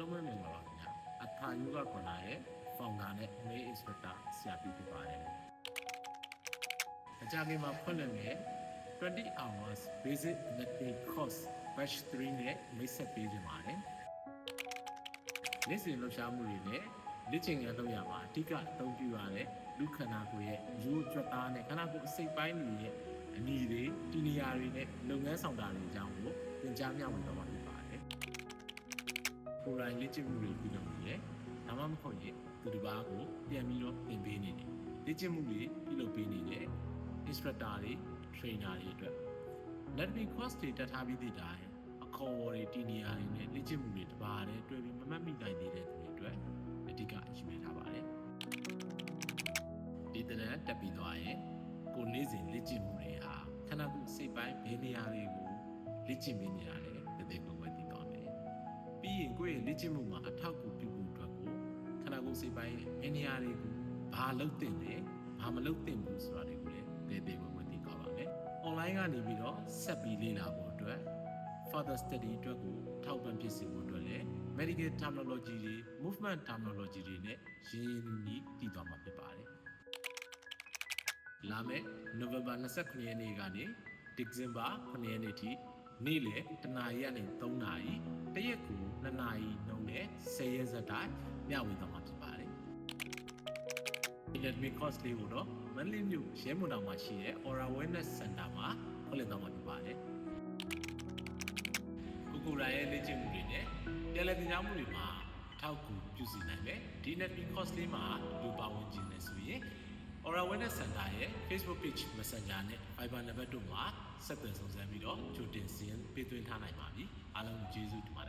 လုံးပဲမြင်ပါပါခင်ဗျာအထာယူကကွန်နာရဲ့ founder နဲ့ main inspector ဆရာပြီးဖြစ်ပါတယ်အကြခင်မှာဖွင့်လှစ်မဲ့20 hours basic netting course batch 3နဲ့မိတ်ဆက်ပေးကြပါတယ်နေ့စဉ်လှူရှားမှုတွေနဲ့လက်ကျင်ရလုပ်ရမှာအဓိကအသုံးပြုရတဲ့လူခန္ဓာကိုယ်ရဲ့ရိုးကြွက်သားနဲ့ခန္ဓာကိုယ်အစိတ်ပိုင်းတွေရဲ့အနီတွေတီနီယာတွေနဲ့လုပ်ငန်းဆောင်တာတွေအကြောင်းကိုသင်ကြားမျှဝေတော့မှာဖြစ်ပါတယ်။ ကိုယ်တိုင်လက်ကျင့်မှုတွေပြုလုပ်နေရဲ့ဒါမှမဟုတ်ရင်သူတစ်ပါးကိုပြန်ပြီးတော့သင်ပေးနေတယ်။လက်ကျင့်မှုတွေပြုလုပ်ပေးနေတဲ့ instructor တွေ trainer တွေအတွက် Netby course တွေတက်ထားပြီးသည့်တိုင်အခေါ်အဝေါ်တွေတီနီယာတွေနဲ့လက်ကျင့်မှုတွေတပါးတည်းတွေ့ပြီးမမှတ်မိနိုင်သေးတဲ့သူတွေအတွက်အဓိကယူပေးထားပါတယ်။ဒီတရံတက်ပြီးသွားရင်ကိုနေ့စဉ်လက်ကျင့်မှုတွေဟာခန္ဓာကိုယ်စိတ်ပိုင်းဘယ်နေရာတွေကိုလက်ကျင့်ပေးနေရတယ် ကိုယ့်ရဲ့လက်ကျင့်မှုမှာအထောက်အကူပြုဖို့အတွက်ကိုခန္ဓာကိုယ်စိတ်ပိုင်းရဲ့ဘယ်နေရာတွေကိုဘာလုပ်တင်တယ်ဘာမလုပ်တင်ဘူးဆိုတာတွေကိုလည်းတည်တည်ကိုယ်ကိုယ်သိသွားပါမယ်။ online ကနေပြီးတော့ဆက်ပြီးလေ့လာဖို့အတွက် further study အတွက်ကိုထောက်ပံ့ဖြစ်စေဖို့အတွက်လည်း medical terminology တွေ movement terminology တွေနဲ့ရင်းရင်းနှီးနှီးတည်သွားမှာဖြစ်ပါတယ်။လာမယ့် November 29ရက်နေ့ကနေ December 9ရက်နေ့ထိ နေ့လယ်တနာရီကနေ3နာရီတရက်ကို2နာရီနှုန်းနဲ့10ရက်ဆက်တိုင်းမျှဝေသွားမှာဖြစ်ပါတယ်။ Academy course လေးကိုတော့မန္တလေးမြို့ရဲမွန်တောင်မှာရှိတဲ့ Aura Wellness Center မှာဖွင့်လှစ်သွားမှာဖြစ်ပါတယ်။ကိုကိုရိုင်းရဲ့လေ့ကျင့်မှုတွေနဲ့ပြန်လည်သင်ကြားမှုတွေမှာအထောက်အကူပြုစီနိုင်မယ်။ဒီ Academy course လေးမှာလူ Aura Wellness Center ရဲ့ Facebook page Messenger နဲ့ Viber နံပါတ်တို့မှာဆက်သွယ်ဆောင်စမ်းပြီးတော့ကြိုတင်စီရင်ပေးသွင်းထားနိုင်ပါပြီ။အားလုံးကိုကျေးဇူးတင်ပါ